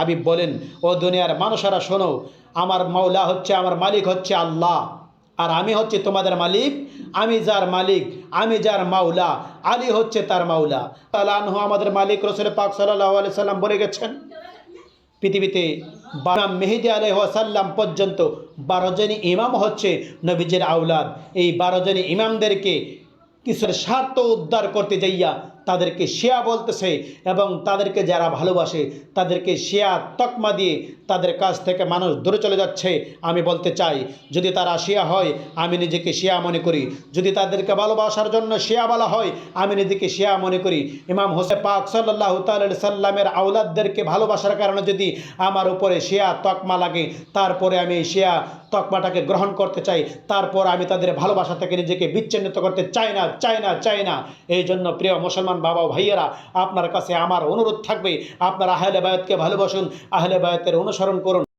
হাবিব বলেন, ও দুনিয়ার মানুষেরা, শোনো, আমার মাওলা হচ্ছে, আমার মালিক হচ্ছে আল্লাহ। আর আমি হচ্ছে তোমাদের মালিক, আমি যার মালিক, আমি যার মাওলা, আলী হচ্ছে তার মাওলা। তালানহ আমাদের মালিক, রসুল পাক সাল্লাহ আলি সাল্লাম বলে গেছেন, পৃথিবীতে বারাম মেহেদি আলহাসাল্লাম পর্যন্ত বারোজনী ইমাম হচ্ছে নবীজের আউলাদ এই বারোজনী ইমামদেরকে কিছুর স্বার্থ উদ্ধার করতে যাইয়া তাদেরকে শেয়া বলতেছে এবং তাদেরকে যারা ভালোবাসে তাদেরকে শেয়া তকমা দিয়ে তাদের কাছ থেকে মানুষ দূরে চলে যাচ্ছে। আমি বলতে চাই, যদি তারা শিয়া হয়, আমি নিজেকে শিয়া মনে করি। যদি তাদেরকে ভালোবাসার জন্য শিয়া বলা হয়, আমি নিজেকে শিয়া মনে করি। ইমাম হোসে পাক সাল্লাহ তাল সাল্লামের আউলাদদেরকে ভালোবাসার কারণে যদি আমার উপরে শিয়া তকমা লাগে, তারপরে আমি শিয়া তকমাটাকে গ্রহণ করতে চাই, তারপর আমি তাদের ভালোবাসা থেকে নিজেকে বিচ্ছিন্নিত করতে চাই না চাই না চাই না। এই জন্য প্রিয় মুসলমান বাবা ভাইয়েরা, আপনার কাছে আমার অনুরোধ থাকবে। আপনারা আহলে বায়তকে ভালোবাসুন, আহলে বায়তের অনুসরণ করুন।